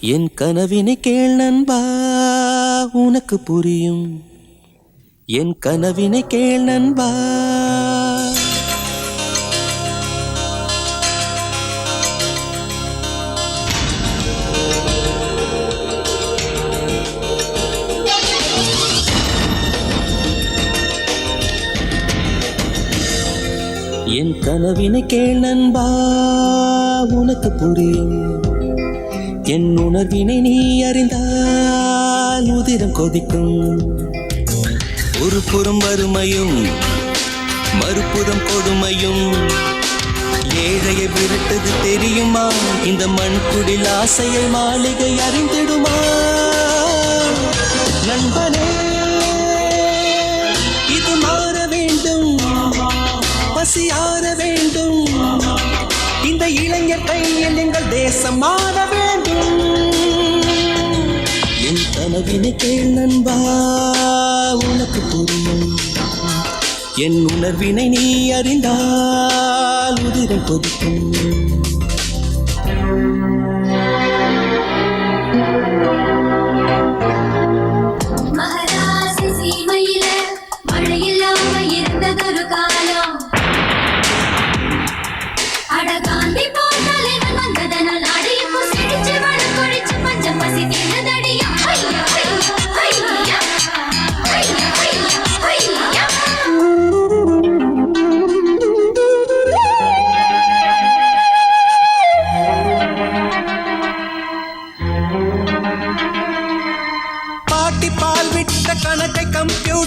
என் கனவினை கேள் நண்பா உனக்கு புரியும். என் கனவினை கேள் நண்பா. என் கனவினை கேள் நண்பா உனக்கு புரியும். என் உணர்வினை நீ அறிந்தால் உதிரம் கொதிக்கும். ஒரு புறம் வறுமையும் மறுபுறம் கொடுமையும். ஏழையை விரட்டது தெரியுமா? இந்த மண்குடில் ஆசையை மாளிகை அறிந்திடுமா? நண்பனே இது மாற வேண்டும். பசி ஆற வேண்டும். இந்த இளைஞர் கையில் எங்கள் தேசம் மாற கனவினை கேள் நண்பா உனக்கு புரியும். என் உணர்வினை நீ அறிந்தால் உதிரம் கொதிக்கும்.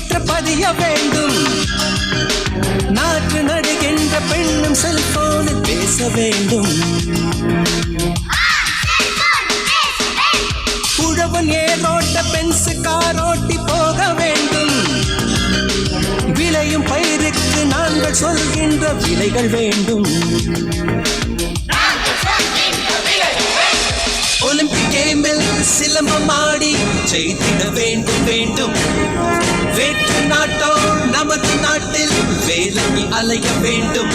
கம்ப்யூட்டர் பதிய வேண்டும். நாற்று நடுகின்ற பெண்ணும் செல்போனில் பேச வேண்டும். புழவன் ஏரோட்ட பென்சு காரோட்டி போக வேண்டும். விளையும் பயிருக்கு நாங்கள் சொல்கின்ற விலைகள் வேண்டும். ஒலிம்பிக் கேமில் சிலம்பம் ஆடி ஜெயித்திட வேண்டும் வேண்டும். வேற்று நாட்டோ நமது நாட்டில் வேலைக்கு அலைய வேண்டும்.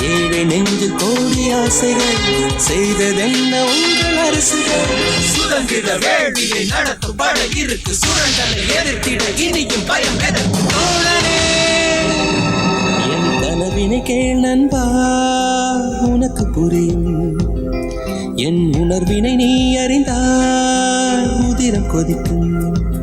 ஏழை நெஞ்சு கோடி ஆசைகள் செய்ததென்ன உங்கள் அரசுகள்? சுதந்திர வேள்வியை நடத்தும் பட இருக்கு. சுரண்டலை எதிர்த்திட இனியும் பயம் எதற்கு தோழனே. என் கனவினை கேள் நண்பா உனக்கு புரியும். என் உணர்வினை நீ அறிந்தால் உதிரம் கொதிக்கும்.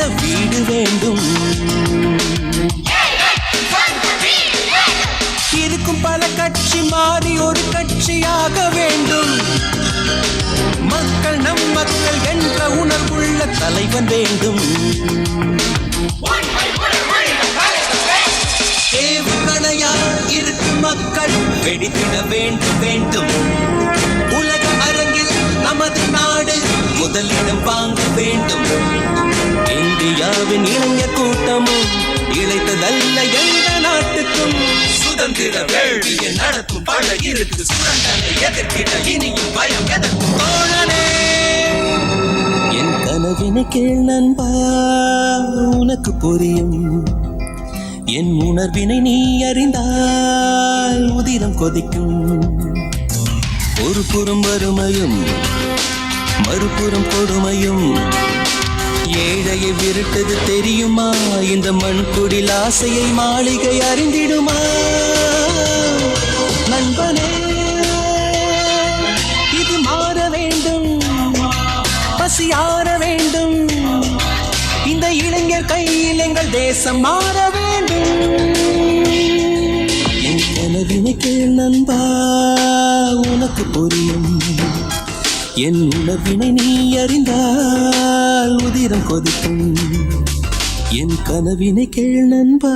சொந்த வீடு வேண்டும். இருக்கும் பல கட்சி மாறி ஒரு கட்சியாக வேண்டும். மக்கள் நம் மக்கள் என்ற உணர்வுள்ள தலைவன் வேண்டும். ஏவுகணையா இருக்கும் மக்கள் வெடித்திட வேண்டும் வேண்டும். உலக அரங்கில் நமது நாடு முதலிடம் வாங்க வேண்டும். இந்தியாவின் இளைஞர் கூட்டமும் இழைத்ததல்ல எந்த நாட்டுக்கும். சுதந்திர வேள்வியை நடத்தும் பல இருக்கு சுரண்டனை எதிர்க்கிட இனியும் பயம் எதற்கு தோழனே என் கனவினை கேள் நண்பா உனக்கு புரியும். என் உணர்வினை நீ அறிந்தால் உதிரம் கொதிக்கும். ஒரு புறம் வறுமையும் மறுபுறம் கொடுமையும். ஏழையை விருட்டது தெரியுமா? இந்த மண்குடில் ஆசையை மாளிகை அறிந்திடுமா? நண்பனே இது மாற வேண்டும். பசி ஆற வேண்டும். இந்த இளைஞர் கையில் எங்கள் தேசம் மாற வேண்டும். என் கனவினை கேள் நண்பா உனக்கு புரியும். என் உணவினை நீ அறிந்தால் உதிரம் கொதிக்கும். என் கனவினை கேள் நண்பா.